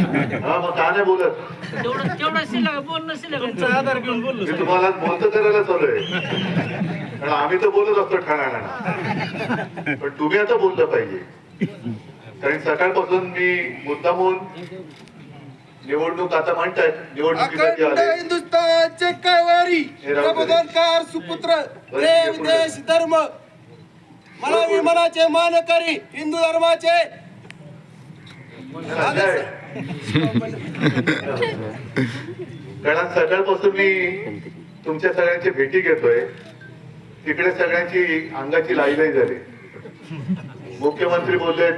हा मग का नाही बोलत तेवढं तेवढं शिल्लक बोलणं शिल्लक आहे. तुमचा आधार घेऊन बोललो मी तुम्हाला बोलतं करायला चालू आहे कारण आम्ही तर बोलत असतो ठाण्याला पण तुम्ही आता बोललं पाहिजे कारण सकाळपासून मी मुद्दामून निवडणूक आता म्हणतायत निवडणुकीसाठी अखंड आले हिंदुस्थानचे कैवारी हे राहू दे. प्रबोधनकार सुपुत्र प्रेम. देश धर्म मला विमानाचे मानकरी हिंदू धर्माचे. कारण सकाळपासून मी तुमच्या सगळ्यांची भेटी घेतोय. तिकडे सगळ्यांची अंगाची लाईलाई झाली. मुख्यमंत्री बोलले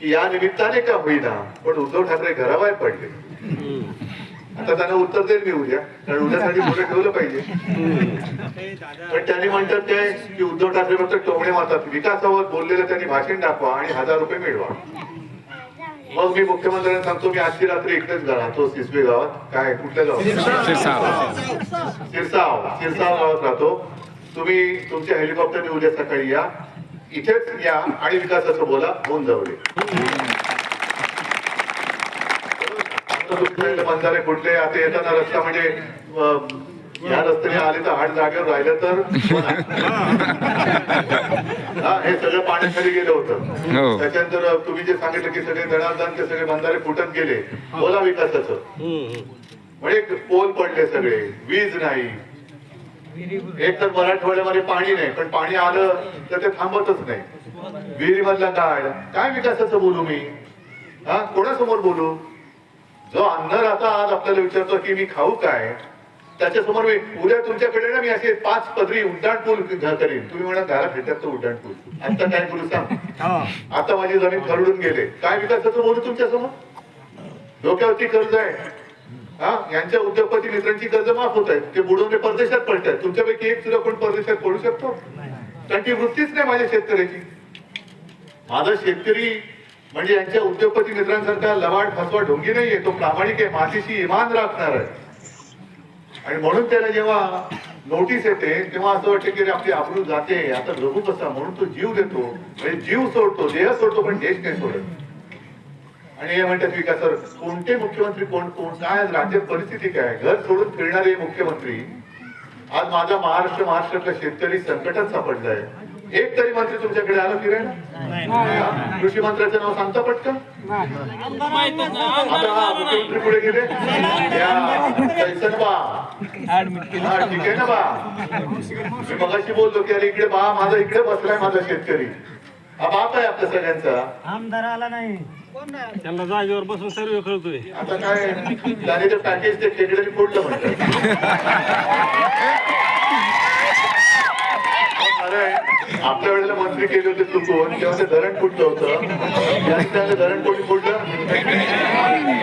की या निमित्ताने का होईना पण उद्धव ठाकरे घराबाहेर पडले. आता त्यांना उत्तर देईल मी उद्या कारण उद्यासाठी पुढे ठेवलं पाहिजे. पण त्यांनी म्हणतात ते की उद्धव ठाकरे फक्त टोमणे मारतात. विकासावर बोललेलं त्यांनी भाषण दाखवा आणि हजार रुपये मिळवा. मग मी मुख्यमंत्र्यांना सांगतो मी आजची रात्री इकडेच राहतो सिसवे गावात. काय कुठल्या गावात? सिरसाव गावात राहतो. तुम्ही तुमच्या हेलिकॉप्टरने उद्या सकाळी या. इथेच या आणि विकासाचं बोला. होऊन जाऊ बंधारे कुठले? आता येताना रस्ता म्हणजे या रस्त्याने आले तर आठ जागेवर राहिलं तर हा हे सगळं पाण्याखाली गेलं होतं. त्याच्यानंतर तुम्ही जे सांगितलं की सगळे जनार्दन ते सगळे बंधारे फुटत गेले. बोला विकासाचं. म्हणजे पोल पडले सगळे वीज नाही. एक तर मराठवाड्यामध्ये पाणी नाही पण पाणी आलं तर ते थांबतच नाही. विहिरीमधला काय काय विकासाचं बोलू मी? हा कोणासमोर बोलू? जो अन्नदाता आज आपल्याला विचारतो की मी खाऊ काय? त्याच्यासमोर मी उद्या तुमच्याकडे ना मी असे पाच पदरी उड्डाण पूल करीन तुम्ही म्हणा घरा भेटत तो उड्डाण पूल. आता काय करू सांग? आता माझी जमीन खरडून गेले. काय विकासाचं बोलू तुमच्यासमोर डोक्यावरती कर्ज आहे. हा? यांच्या उद्योगपती मित्रांची कर्ज माफ होत आहेत. ते बुडवणे परदेशात पडत आहेत. तुमच्यापैकी एक सुद्धा कोण परदेशात पडू शकतो? कारण ती वृत्तीच नाही माझ्या शेतकऱ्याची. माझा शेतकरी म्हणजे यांच्या उद्योगपती मित्रांसारखा लवाड फसवा ढोंगी नाहीये. तो प्रामाणिक आहे. मातीशी इमान राखणार आहे. आणि म्हणून त्याला जेव्हा नोटीस येते तेव्हा असं वाटतं की आपली आबरू जाते. आता जगू कसा? म्हणून तो जीव देतो. म्हणजे जीव सोडतो देह सोडतो पण देश नाही सोडत. आणि हे म्हणतात विकासावर कोणते मुख्यमंत्री कोण कोण काय राज्य राज्यात परिस्थिती काय? घर सोडून फिरणारे मुख्यमंत्री. आज माझा महाराष्ट्र महाराष्ट्रातला शेतकरी संकटात सापडलाय. एक तरी मंत्री तुमच्याकडे आला फिरायला? कृषी मंत्र्याचं नाव सांगता पटकन. आता हा मुख्यमंत्री पुढे गेले. ठीक आहे ना बा. मी मगाशी बोललो की अरे इकडे बा माझा इकडे बसलाय माझा शेतकरी. हा बाप आहे आपल्या सगळ्यांचा. आमदार आला नाही. त्यांना जागेवर बसून सर्व कळतोय आता काय त्याने ते पॅकेज ते खेकड्याने फोडलं म्हणतात अरे आपल्या वेळेला मंत्री केले होते चुकून तेव्हा ते धरण फुटलं होतं. यांनी धरण कोणी फुटलं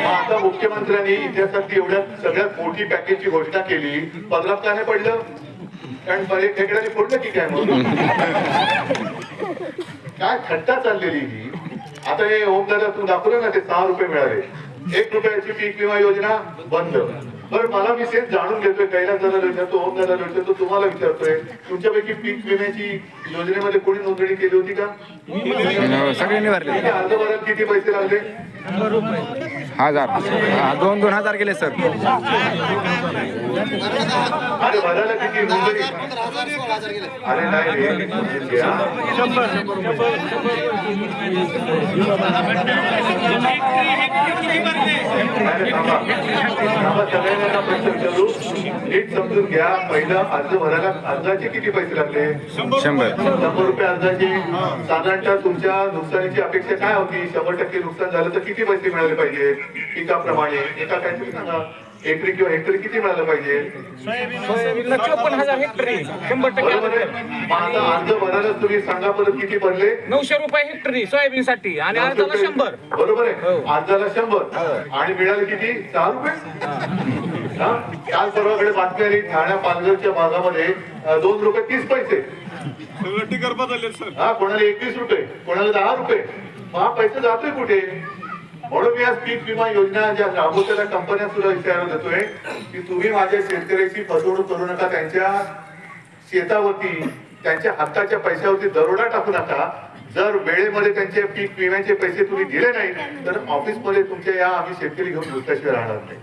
आता मुख्यमंत्र्यांनी इतिहासातली एवढ्या सगळ्यात मोठी पॅकेजची घोषणा केली. पदरात का नाही पडलं. कारण पहिले खेकड्याने फोडलं की काय म्हणून काय थट्टा चाललेली ही. आता हे ओमदादा तू दाखवलं ना ते सहा रुपये मिळाले. एक रुपयाची पीक विमा योजना बंद. बरं मला मी तेच जाणून घेतोय. कैलास दादा विचारतो ओम दादा विचारतो तुम्हाला विचारतोय. तुमच्यापैकी पीक विम्याची योजनेमध्ये कोणी नोंदणी केली होती का? सगळ्यांनी भरायला किती पैसे लागले? हजार हा, दोन दोन हजार गेले सर अरे भरायला किती नोंदणी अरे नाही रे, समजून घ्या. नाही, थांबा. थांबा, सगळ्यांना एका प्रश्न विचारू. नीट समजून घ्या पहिलं अर्ज भरायला अर्जाचे किती पैसे लागले शंभर शंभर रुपये अर्जाची साधारणतः तुमच्या नुकसानीची अपेक्षा काय होती शंभर टक्के नुकसान झालं तर किती पैसे मिळाले पाहिजे पिकाप्रमाणे एका काहीतरी सांगा. एकरी किंवा हेक्टरी किती मिळालं पाहिजे? चोपन्न हजार हेक्टरी शंभर आता. अर्ज भरायला तुम्ही सांगा परत किती भरले? नऊशे रुपये हेक्टरी सोयाबीन साठी आणि अर्जाला शंभर. बरोबर आहे. अर्जाला शंभर. आणि मिळाले किती? सहा रुपये? हा? काल परवाकडे बातमी आली ठाण्या पालघरच्या भागामध्ये दोन रुपये तीस पैसे. हा कोणाला एकवीस रुपये कोणाला दहा रुपये. हा पैसे जातोय कुठे? म्हणून मी आज पीक विमा योजना ज्या राबवलेल्या कंपन्या सुद्धा विचारत देतोय की तुम्ही माझ्या शेतकऱ्याची फसवणूक करू नका त्यांच्या शेतावरती त्यांच्या हक्काच्या पैशावरती दरोडा टाकू नका. जर वेळेमध्ये त्यांचे पीक विम्याचे पैसे तुम्ही दिले नाही तर ऑफिसमध्ये तुमच्या या आम्ही शेतकरी घेऊन दुसऱ्याशिवाय राहणार नाही.